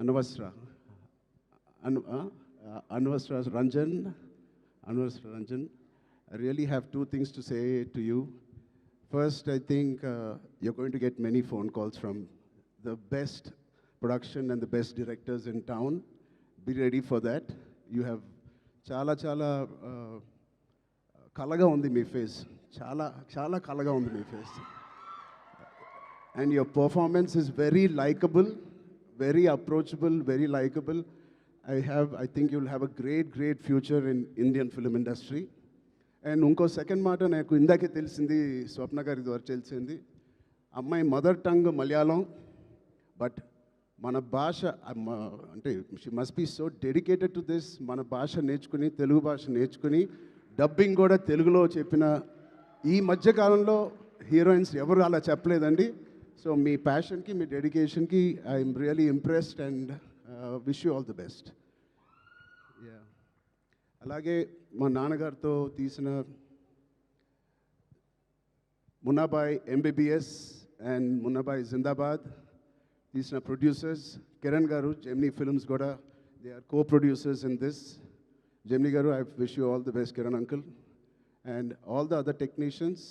Anvasra. An, uh, uh, Anvasra Ranjan. Anvasra Ranjan. I really have two things to say to you. First, I think uh, you're going to get many phone calls from the best production and the best directors in town. Be ready for that. You have చాలా చాలా uh, కలగా ఉంది మీ face చాలా చాలా కలగా ఉంది మీ face and your performance is very likable, Very approachable, very likable. I have, I think you'll have a great, great future in Indian film industry. And ఇంకో సెకండ్ మాట నాకు ఇందాకే తెలిసింది స్వప్న గారి ద్వారా తెలిసింది అమ్మాయి మదర్ టంగ్ మలయాళం బట్ మన భాష అంటే she must be so dedicated to this మన భాష నేర్చుకుని తెలుగు భాష నేర్చుకుని డబ్బింగ్ కూడా తెలుగులో చెప్పిన ఈ మధ్యకాలంలో హీరోయిన్స్ ఎవరు అలా చెప్పలేదండి సో మీ ప్యాషన్కి మీ డెడికేషన్కి I'm really impressed and wish you all the best yeah అలాగే మా నాన్నగారితో తీసిన మున్నాబాయ్ ఎంబీబీఎస్ అండ్ మున్నాబాయ్ జిందాబాద్ తీసిన producers Kiran garu Gemini Films కూడా they are co producers in this Gemini garu I wish you all the best Kiran uncle and all the other technicians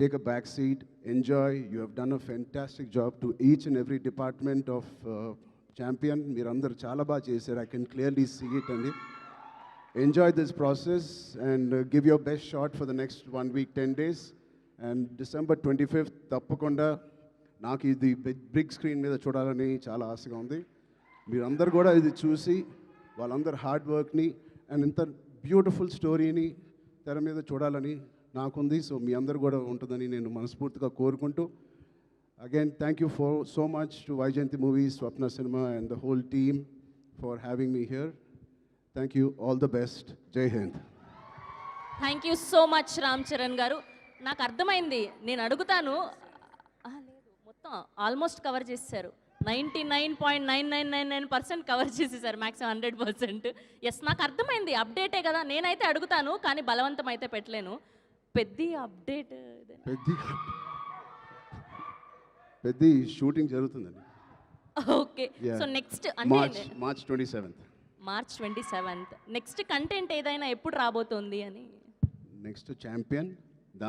take a back seat, enjoy. You have done a fantastic job to each and every department of uh, champion. మీరందరూ చాలా బాగా చేశారు I can clearly see it అండి enjoy this process and give your best shot for the next one week ten days and December twenty fifth తప్పకుండా నాకు ఇది big screen మీద చూడాలని చాలా ఆశగా ఉంది మీరందరూ కూడా ఇది చూసి వాళ్ళందరి హార్డ్ వర్క్ని అండ్ ఇంత బ్యూటిఫుల్ స్టోరీని తెర మీద చూడాలని నాకుంది. సో మీ అందరు కూడా ఉంటుందని నేను మనస్ఫూర్తిగా కోరుకుంటూ again thank you for so much to Vyjayanthi Movies Swapna Cinema and the whole team for having me here thank you all the best Jai Hind thank you so much Ram Charan garu నాకు అర్థమైంది నేను అడుగుతాను మొత్తం almost cover చేశారు ninety nine point nine nine nine nine percent cover చేసేసారు maximum hundred percent yes నాకు అర్థమైంది అప్డేటే కదా. నేనైతే అడుగుతాను కానీ బలవంతం అయితే పెట్టలేను పెద్ద అప్డేట్ పెద్ద పెద్ద షూటింగ్ జరుగుతుందండి. Okay. So next March March twenty seventh March twenty seventh next content ఏదైనా ఎప్పుడు రాబోతోంది అని? Next champion